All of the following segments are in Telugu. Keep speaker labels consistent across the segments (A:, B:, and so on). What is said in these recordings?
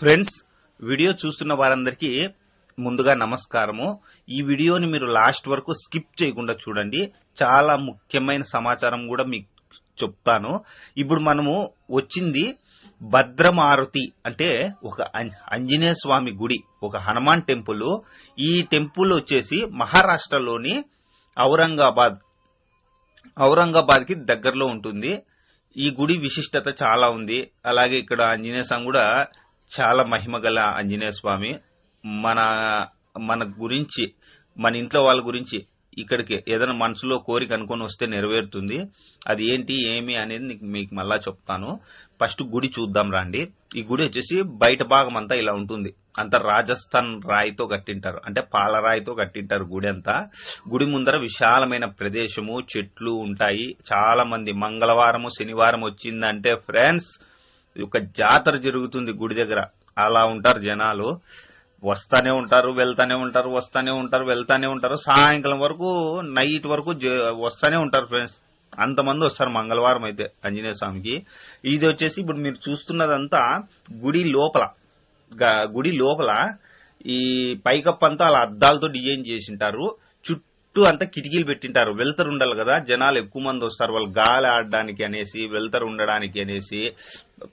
A: ఫ్రెండ్స్ వీడియో చూస్తున్న వారందరికీ ముందుగా నమస్కారము. ఈ వీడియోని మీరు లాస్ట్ వరకు స్కిప్ చేయకుండా చూడండి. చాలా ముఖ్యమైన సమాచారం కూడా మీకు చెప్తాను. ఇప్పుడు మనము వచ్చింది భద్రమారుతి అంటే ఒక ఆంజనేయ స్వామి గుడి ఒక హనుమాన్ టెంపుల్. ఈ టెంపుల్ వచ్చేసి మహారాష్ట్రలోని ఔరంగాబాద్ ఔరంగాబాద్కి దగ్గరలో ఉంటుంది. ఈ గుడి విశిష్టత చాలా ఉంది. అలాగే ఇక్కడ ఆంజనేయ స్వామి కూడా చాలా మహిమ గల ఆంజనేయ స్వామి. మన మన గురించి మన ఇంట్లో వాళ్ళ గురించి ఇక్కడికి ఏదైనా మనసులో కోరిక అనుకొని వస్తే నెరవేరుతుంది. అది ఏంటి ఏమి అనేది నీకు- మీకు మళ్ళా చెప్తాను. ఫస్ట్ గుడి చూద్దాం రండి. ఈ గుడి వచ్చేసి బయట భాగం అంతా ఇలా ఉంటుంది. అంతా రాజస్థాన్ రాయితో కట్టింటారు. అంటే పాలరాయితో కట్టింటారు గుడి అంతా. గుడి ముందర విశాలమైన ప్రదేశము చెట్లు ఉంటాయి. చాలా మంది మంగళవారము శనివారం వచ్చిందంటే ఫ్రెండ్స్ ఒక జాతర జరుగుతుంది గుడి దగ్గర. అలా ఉంటారు జనాలు. వస్తానే ఉంటారు వెళ్తానే ఉంటారు వస్తానే ఉంటారు వెళ్తానే ఉంటారు. సాయంకాలం వరకు నైట్ వరకు జ- వస్తానే ఉంటారు ఫ్రెండ్స్. అంతమంది వస్తారు మంగళవారం అయితే ఆంజనేయ స్వామికి. ఇది వచ్చేసి ఇప్పుడు మీరు చూస్తున్నదంతా గుడి లోపల. గుడి లోపల ఈ పైకప్పు అంతా అలా అద్దాలతో డిజైన్ చేసింటారు. చుట్టూ అంతా కిటికీలు పెట్టింటారు. వెళ్తరు ఉండాలి కదా జనాలు ఎక్కువ మంది వస్తారు. వాళ్ళు గాలి ఆడడానికి అనేసి వెళ్తరు ఉండడానికి అనేసి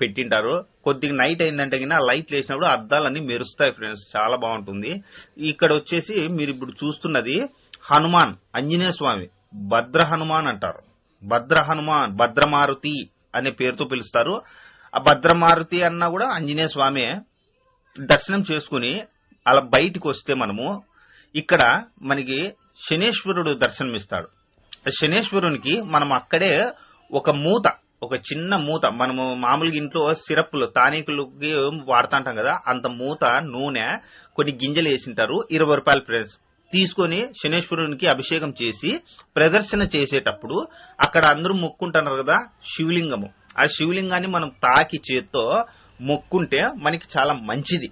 A: పెట్టింటారు. కొద్దిగా నైట్ అయిందంటే కింద లైట్లు వేసినప్పుడు అద్దాలన్నీ మెరుస్తాయి ఫ్రెండ్స్ చాలా బాగుంటుంది. ఇక్కడ వచ్చేసి మీరు ఇప్పుడు చూస్తున్నది హనుమాన్ ఆంజనేయ స్వామి భద్ర హనుమాన్ అంటారు. భద్ర హనుమాన్ భద్రమారుతి అనే పేరుతో పిలుస్తారు. ఆ భద్రమారుతి అన్నా కూడా ఆంజనేయ స్వామి దర్శనం చేసుకుని అలా బయటికి వస్తే మనము ఇక్కడ మనకి శనేశ్వరుడు దర్శనమిస్తాడు. శనేశ్వరునికి మనం అక్కడే ఒక మూత ఒక చిన్న మూత. మనము మామూలుగా ఇంట్లో సిరప్లు తానికులకి వాడుతుంటాం కదా అంత మూత నూనె కొన్ని గింజలు వేసింటారు ఇరవై రూపాయల ప్రైస్. తీసుకొని శనేశ్వరునికి అభిషేకం చేసి ప్రదర్శన చేసేటప్పుడు అక్కడ అందరూ మొక్కుంటున్నారు కదా శివలింగము. ఆ శివలింగాన్ని మనం తాకి చేత్తో మొక్కుంటే మనకి చాలా మంచిది.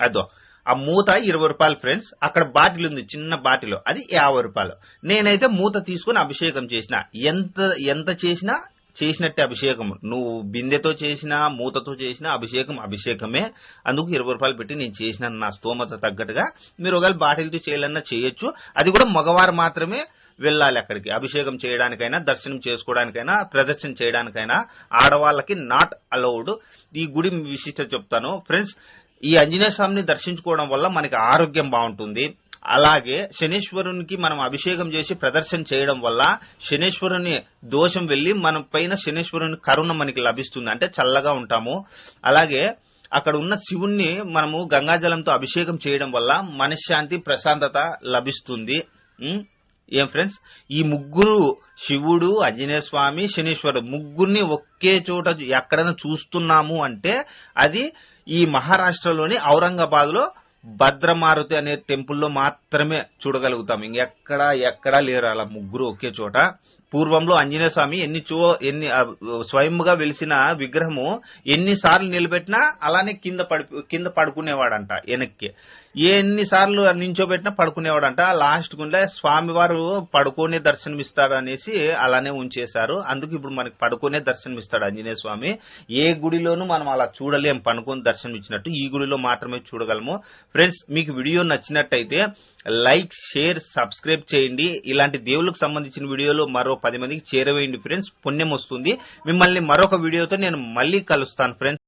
A: అదో. ఆ మూత ఇరవై రూపాయలు ఫ్రెండ్స్ అక్కడ బాటిల్ ఉంది చిన్న బాటిల్. అది యాభై రూపాయలు. నేనైతే మూత తీసుకుని అభిషేకం చేసిన. ఎంత ఎంత చేసినా చేసినట్టే అభిషేకం నువ్వు బిందెతో చేసిన మూతతో చేసిన అభిషేకం అభిషేకమే. అందుకు ఇరవై రూపాయలు పెట్టి నేను చేసిన నా స్తోమత తగ్గట్టుగా. మీరు ఒకవేళ బాటిల్తో చేయాలన్నా చేయొచ్చు. అది కూడా మగవారు మాత్రమే వెళ్ళాలి అక్కడికి. అభిషేకం చేయడానికైనా దర్శనం చేసుకోవడానికైనా ప్రదర్శన చేయడానికైనా ఆడవాళ్ళకి నాట్ అలౌడ్ ఈ గుడి విశిష్టత చెప్తాను. ఫ్రెండ్స్ ఈ ఆంజనేయ స్వామిని దర్శించుకోవడం వల్ల మనకి ఆరోగ్యం బాగుంటుంది. అలాగే శనీశ్వరునికి మనం అభిషేకం చేసి ప్రదర్శన చేయడం వల్ల శనీశ్వరుని దోషం వెళ్ళి మన పైన శనీశ్వరుని కరుణ మనకి లభిస్తుంది. అంటే చల్లగా ఉంటాము. అలాగే అక్కడ ఉన్న శివుణ్ణి మనము గంగాజలంతో అభిషేకం చేయడం వల్ల మనశ్శాంతి ప్రశాంతత లభిస్తుంది. ఏం ఫ్రెండ్స్? ఈ ముగ్గురు శివుడు ఆంజనేయ స్వామి శనీశ్వరుడు ముగ్గురిని ఒకే చోట ఎక్కడైనా చూస్తున్నాము అంటే అది ఈ మహారాష్ట్రలోని ఔరంగాబాద్లో భద్రమారుతి అనే టెంపుల్లో మాత్రమే చూడగలుగుతాం. ఇంకెక్కడ ఎక్కడా లేరు అలా ముగ్గురు ఒకే చోట. పూర్వంలో ఆంజనేయ స్వామి ఎన్ని చో ఎన్ని స్వయంగా వెలిసిన విగ్రహము ఎన్నిసార్లు నిలబెట్టినా అలానే కింద పడి కింద పడుకునేవాడంట వెనక్కి. ఎన్నిసార్లు నించోబెట్టినా పడుకునేవాడంట. లాస్ట్ గుండె స్వామివారు పడుకోనే దర్శనమిస్తాడు అనేసి అలానే ఉంచేశారు. అందుకు ఇప్పుడు మనకి పడుకోనే దర్శనమిస్తాడు ఆంజనేయ స్వామి. ఏ గుడిలోనూ మనం అలా చూడలేం. పనుకొని దర్శనం ఇచ్చినట్టు ఈ గుడిలో మాత్రమే చూడగలము. ఫ్రెండ్స్ మీకు వీడియో నచ్చినట్టయితే లైక్ షేర్ సబ్స్క్రైబ్ చేయండి. ఇలాంటి దేవుళ్ళకు సంబంధించిన వీడియోలు మరో పది మందికి చేరవేయండి. ఫ్రెండ్స్ పుణ్యం వస్తుంది. మిమ్మల్ని మరొక వీడియోతో నేను మళ్ళీ కలుస్తాను. ఫ్రెండ్స్